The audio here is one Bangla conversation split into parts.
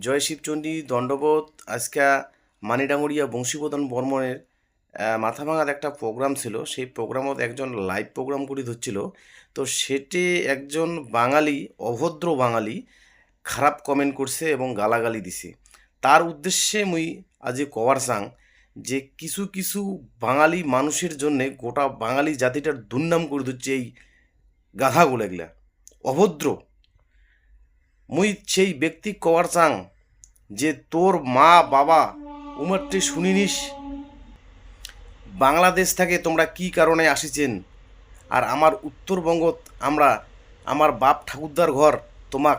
জয় শিবচণ্ডী, দণ্ডবোধ, আজকে মানিডাঙ্গুড়িয়া বংশীবদন বর্মনের মাথা ভাঙার একটা প্রোগ্রাম ছিল। সেই প্রোগ্রামত একজন লাইভ প্রোগ্রাম করে ধরছিল। তো সেটি একজন বাঙালি, অভদ্র বাঙালি খারাপ কমেন্ট করছে এবং গালাগালি দিছে। তার উদ্দেশ্যে মুই আজি কওয়ার চাং যে কিছু কিছু বাঙালি মানুষের জন্যে গোটা বাঙালি জাতিটার দুর্নাম করে দিচ্ছে এই গাধাগুলো এগুলা। অভদ্র মুই সেই ব্যক্তি কওয়ার চাং যে তোর মা, বাবা উমারটি শুনিনিস। বাংলাদেশ থেকে তোমরা কি কারণে আসিছেন? আর আমার উত্তরবঙ্গত আমরা, আমার বাপ ঠাকুরদার ঘর তোমাক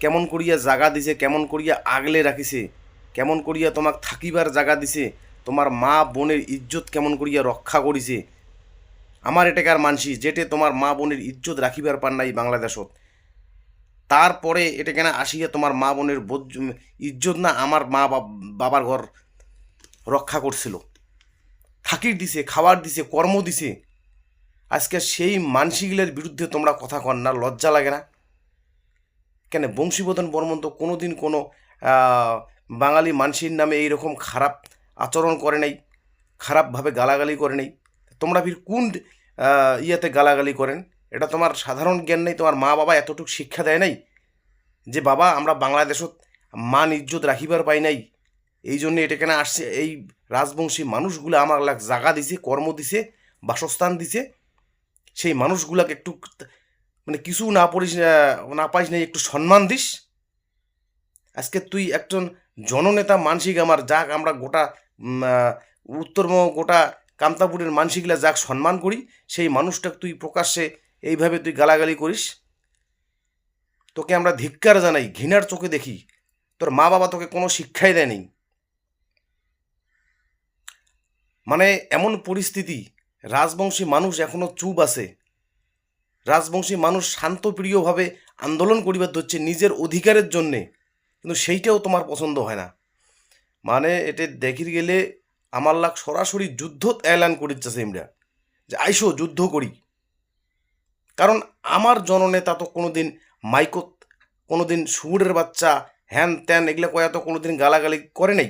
কেমন করিয়া জাগা দিছে, কেমন করিয়া আগলে রাখিছে, কেমন করিয়া তোমাক থাকিবার জাগা দিছে, তোমার মা বোনের ইজ্জত কেমন করিয়া রক্ষা করিছে? আমার এটাকার মানসি, যেটে তোমার মা বোনের ইজ্জত রাখিবার পার নাই বাংলাদেশত। তারপরে এটা কেন আসিয়া তোমার মা বোনের বোঝ- ইজ্জত না আমার মা বাব- বাবার ঘর রক্ষা করছিল? থাকির দিছে খাবার দিছে, কর্ম দিছে। আজকে সেই মানসিগুলোর বিরুদ্ধে তোমরা কথা কর না, লজ্জা লাগে না। কেন বংশীবদন বর্মন তো কোনো দিন কোনো বাঙালি মানসির নামে এইরকম খারাপ আচরণ করে নাই, খারাপভাবে গালাগালি করে নাই। তোমরা ফির কোন ইয়েতে গালাগালি করেন? এটা তোমার সাধারণ জ্ঞান নেই, তোমার মা বাবা এতটুকু শিক্ষা দেয় নাই যে বাবা, আমরা বাংলাদেশত মান, ইজ্জত রাখিবার পাই নাই। এই জন্য এটা কেন আসছে? এই রাজবংশী মানুষগুলো আমার লাগ জাগা দিছে, কর্ম দিছে, বাসস্থান দিছে। সেই মানুষগুলাকে একটু মানে কিছু না পড়িস না পাইস নাই, একটু সম্মান দিস। আজকে তুই একজন জননেতা মানসিক আমার, যাক আমরা গোটা উত্তরবঙ্গ গোটা কামতাপুরের মানসিকলা যাক সম্মান করি, সেই মানুষটাকে তুই প্রকাশ্যে এইভাবে তুই গালাগালি করিস? তোকে আমরা ধিক্কার জানাই, ঘৃণার চোখে দেখি। তোর মা বাবা তোকে কোনো শিক্ষাই দেয়নি। মানে এমন পরিস্থিতি, রাজবংশী মানুষ এখনও চুপ আছে। রাজবংশী মানুষ শান্তপ্রিয়ভাবে আন্দোলন করিবার ধরছে নিজের অধিকারের জন্যে, কিন্তু সেইটাও তোমার পছন্দ হয় না। মানে এটা দেখির গেলে আমার লাগ সরাসরি যুদ্ধ এলান করিচ্ছে ইমরা যে আইসো, যুদ্ধ করি। কারণ আমার জননেতা তো কোনোদিন মাইকত কোনোদিন সুরের বাচ্চা, হ্যান ত্যান এগুলো কয়া তো কোনোদিন গালাগালি করে নাই।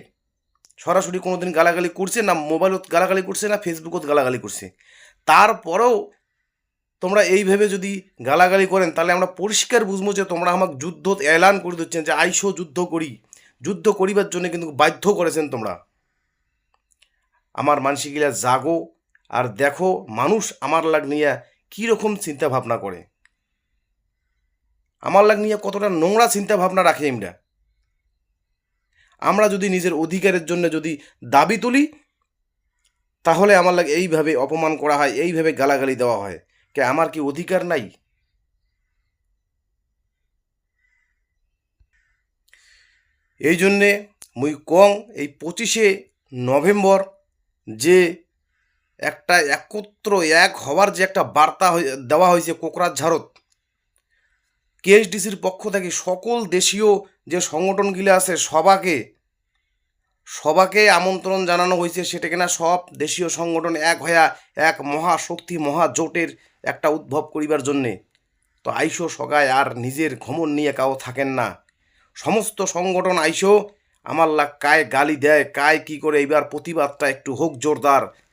সরাসরি কোনোদিন গালাগালি করছে না, মোবাইলত গালাগালি করছে না, ফেসবুকত গালাগালি করছে। তারপরেও তোমরা এইভাবে যদি গালাগালি করেন, তাহলে আমরা পরিষ্কার বুঝব যে তোমরা আমাকে যুদ্ধ এলান করে দিচ্ছেন যে আইসো যুদ্ধ করি। যুদ্ধ করিবার জন্য কিন্তু বাধ্য করেছেন তোমরা। আমার মানসিকগুলা জাগো আর দেখো, মানুষ আমার লাগ নিয়ে কীরকম চিন্তা ভাবনা করে? আমার লাগ নিয়ে কতটা নোংরা চিন্তা ভাবনা রাখে আমরা আমরা যদি নিজের অধিকারের জন্য যদি দাবি তুলি, তাহলে আমার লাগে এইভাবে অপমান করা হয়, এইভাবে গালাগালি দেওয়া হয়। কে, আমার কি অধিকার নাই? এই জন্যে মুই কং, এই পঁচিশে নভেম্বর যে একটা একত্র এক হওয়ার যে একটা বার্তা হয়ে- দেওয়া হয়েছে কোকরাঝাড়ত। কেএসডিসির পক্ষ থেকে সকল দেশীয় যে সংগঠনগুলি আছে, সবাকে সবাকে আমন্ত্রণ জানানো হয়েছে সেটা কিনা সব দেশীয় সংগঠন এক হইয়া এক মহাশক্তি, মহাজোটের একটা উদ্ভব করিবার জন্যে। তো আইসো সগায় আর নিজের ঘমন নিয়ে কাও থাকেন না। সমস্ত সংগঠন আইসো, আমার লাগ কায় গালি দেয়, কায় কি করে এইবার প্রতিবাদটা একটু হোক জোরদার।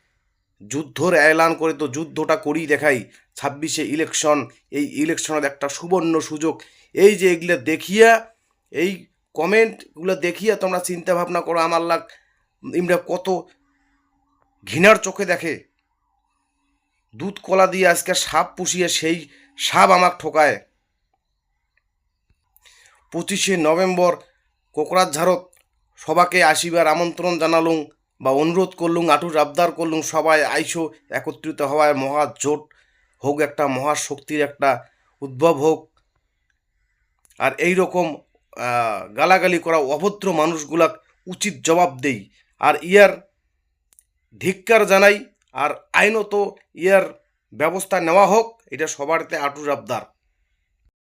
যুদ্ধর এলান করে তো যুদ্ধটা করি দেখাই। ছাব্বিশে ইলেকশন এই ইলেকশনের একটা সুবর্ণ সুযোগ। এই যে এগুলো দেখিয়া, এই কমেন্টগুলো দেখিয়া তোমরা চিন্তা ভাবনা করো, আমার লাগ ইমরা কত ঘৃণার চোখে দেখে। দুধ কলা দিয়ে আজকে সাপ পুষিয়ে সেই সাপ আমাক ঠোকায়। পঁচিশে নভেম্বর কোকরাঝাড়ত সবাকে আসিবার আমন্ত্রণ জানালুম। বা অনুরোধ করলুম আটুর আবদার করলুম, সবাই আইসো, একত্রিত হওয়ায় মহা জোট হোক একটা মহাশক্তির একটা উদ্ভব হোক। আর এই রকম গালাগালি করা অভদ্র মানুষগুলা উচিত জবাব দেই। আর ইয়ার ধিক্কার জানাই, আর আইনত ইয়ার ব্যবস্থা নেওয়া হোক, এটা সবারতে আটুর আবদার।